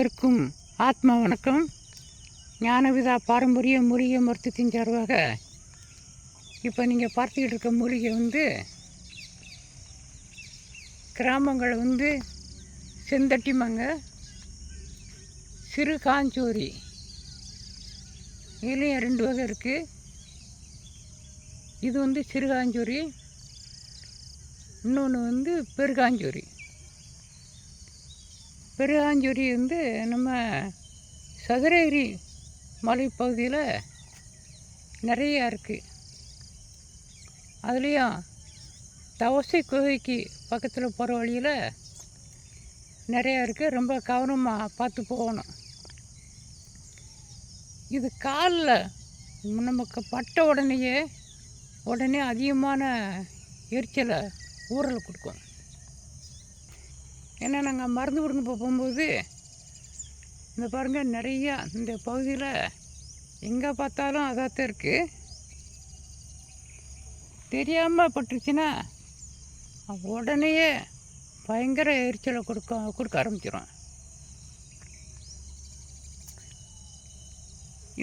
அனைவருக்கும் ஆத்மா வணக்கம். ஞானவிதா பாரம்பரிய மூலிகை மருத்துவத்தின் சார்பாக இப்போ நீங்கள் பார்த்துக்கிட்டு இருக்க மூலிகை வந்து கிராமங்கள் வந்து செந்தட்டிமாங்க சிறு காஞ்சோரி இதுலேயும் ரெண்டு வகை இருக்குது இது வந்து சிறுகாஞ்சோரி இன்னொன்று வந்து பெருகாஞ்சோரி. பெருகாஞ்சேரி வந்து நம்ம சதுரகிரி மலைப்பகுதியில் நிறையா இருக்குது அதுலேயும் தவசை குகைக்கு பக்கத்தில் போகிற வழியில் நிறையா இருக்குது ரொம்ப கவனமாக பார்த்து போகணும். இது காலில் நமக்கு பட்ட உடனேயே உடனே அதிகமான எரிச்சலை ஊறல் கொடுக்கும். ஏன்னா நாங்கள் மருந்து கொடுங்க போகும்போது. இந்த பாருங்கள் நிறையா இந்த பகுதியில் எங்கே பார்த்தாலும் அதாத்தான் இருக்குது தெரியாமல் பட்டுருச்சுன்னா உடனேயே பயங்கர எரிச்சலை கொடுக்க கொடுக்க ஆரம்பிச்சிடும்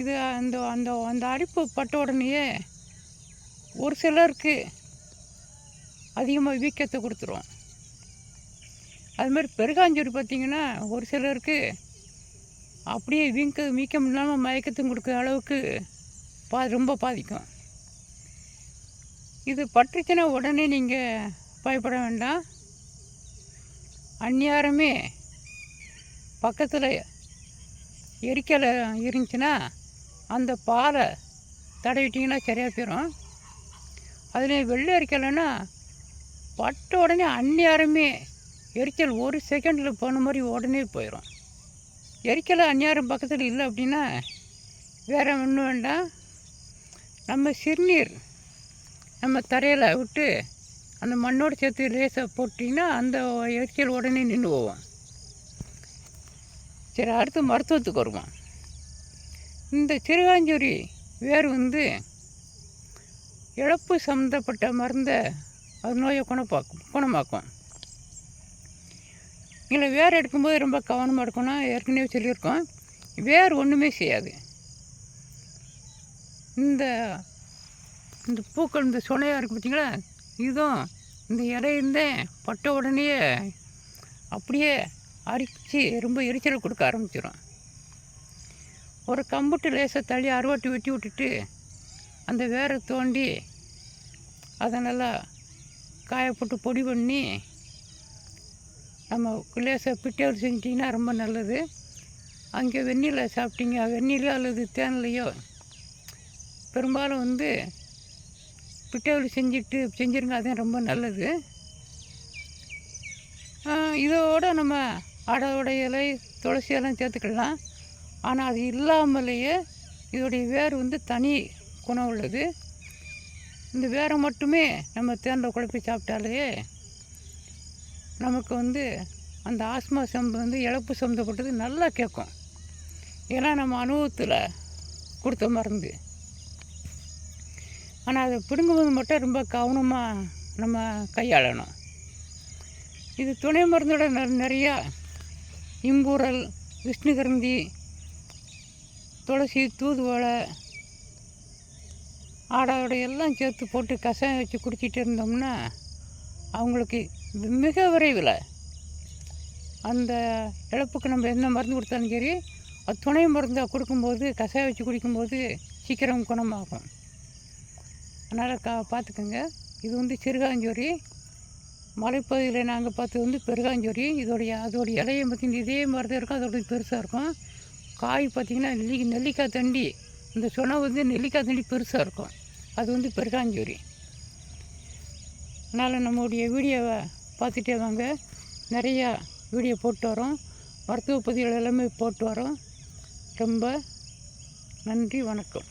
இது அந்த அந்த அந்த அரிப்பு பட்ட உடனேயே ஒரு சிலருக்கு அதிகமாக வீக்கத்தை கொடுத்துரும். அது மாதிரி பெருகாஞ்சூரி பார்த்திங்கன்னா ஒரு சிலருக்கு அப்படியே வீங்க வீக்கம் இல்லாமல் மயக்கத்தும் கொடுக்குற அளவுக்கு பா ரொம்ப பாதிக்கும். இது பட்டுச்சுன்னா உடனே நீங்கள் பயப்பட வேண்டாம். அந்நியாரமே பக்கத்தில் எரிக்கலை இருந்துச்சுன்னா அந்த பாலை தடவிட்டிங்கன்னா சரியாக போயிடும் அதில் வெள்ளை எரிக்கலைன்னா பட்ட உடனே அந்நியாரமே எரிச்சல் ஒரு செகண்டில் போன மாதிரி உடனே போயிடும் எரிக்கலை அந்நியாரம் பக்கத்தில் இல்லை அப்படின்னா வேறு ஒன்றும் வேண்டாம். நம்ம சிறுநீர் நம்ம தரையில் விட்டு அந்த மண்ணோடு சேர்த்து லேசாக போட்டிங்கன்னா அந்த எரிச்சல் உடனே நின்று போவோம் சரி அடுத்து மருத்துவத்துக்கு வருவோம். இந்த சிறுகாஞ்சூரி வேர் வந்து இழப்பு சம்மந்தப்பட்ட மருந்தை அது நோயை குணப்பாக்கும் குணமாக்கும். இல்லை வேர் எடுக்கும்போது ரொம்ப கவனமாக இருக்கணும் ஏற்கனவே சொல்லியிருக்கோம். வேர் ஒன்றுமே செய்யாது. இந்த இந்த பூக்கள் இந்த சுனையாக இருக்குது பார்த்தீங்களா? இதுவும் இந்த இலையிருந்தேன் பட்ட உடனேயே அப்படியே அரிச்சு ரொம்ப எரிச்சல் கொடுக்க ஆரம்பிச்சிடும் ஒரு கம்புட்டு லேசாக தள்ளி அறுவாட்டி வெட்டி விட்டுட்டு அந்த வேரை தோண்டி அதை நல்லா காயப்போட்டு பொடி பண்ணி நம்ம லேசாக பிட்டேல் செஞ்சிட்டிங்கன்னா ரொம்ப நல்லது. அங்கே வெந்நில சாப்பிட்டீங்க வெந்நிலையோ அல்லது தேனிலையோ? பெரும்பாலும் வந்து பிட்டேவல் செஞ்சுட்டு செஞ்சுருங்க அதுவும் ரொம்ப நல்லது. இதோட நம்ம அடோட இலை துளசி எல்லாம் சேர்த்துக்கலாம். ஆனால் அது இல்லாமலேயே இதோடைய வேர் வந்து தனி குணம் உள்ளது. இந்த வேரை மட்டுமே நம்ம தேனில் குழப்பி சாப்பிட்டாலே நமக்கு வந்து அந்த ஆஸ்மா சம்பு வந்து இழப்பு சம்மந்தப்பட்டது நல்லா கேட்கும். ஏன்னா நம்ம அனுபவத்தில் கொடுத்த மருந்து. ஆனால் அதை பிடுங்கும்போது மட்டும் ரொம்ப கவனமாக நம்ம கையாளணும். இது துணை மருந்தோட நிறையா இம்பூரல் விஷ்ணுகரந்தி துளசி தூதுவளை ஆடாவோட எல்லாம் சேர்த்து போட்டு கஷாயம் வச்சு குடிச்சிட்டு இருந்தோம்னா அவங்களுக்கு மிக விரைவில் அந்த இழப்புக்கு நம்ம என்ன மருந்து கொடுத்தாலும் சரி அது துணை மருந்தை கொடுக்கும்போது கசாய வச்சு குடிக்கும்போது சீக்கிரம் குணமாகும். அதனால் கா பார்த்துக்கோங்க. இது வந்து சிறுகாஞ்சோரி மலைப்பகுதியில் நாங்கள் பார்த்தது வந்து பெருகாஞ்சோரி இதோடைய அதோடைய இலையை பார்த்திங்கன்னா இதே மாதிரி தான் இருக்கும் அதோடைய பெருசாக இருக்கும். காய் பார்த்திங்கன்னா நெல்லி நெல்லிக்காய் தண்டி. இந்த சுனை வந்து நெல்லிக்காய் தண்டி பெருசாக இருக்கும். அது வந்து பெருகாஞ்சோரி அதனால் நம்மளுடைய வீடியோவை பார்த்துட்டே வாங்க. நிறையா வீடியோ போட்டு வரோம். மருத்துவ பதிவுகள் எல்லாமே போட்டு வரோம். ரொம்ப நன்றி வணக்கம்.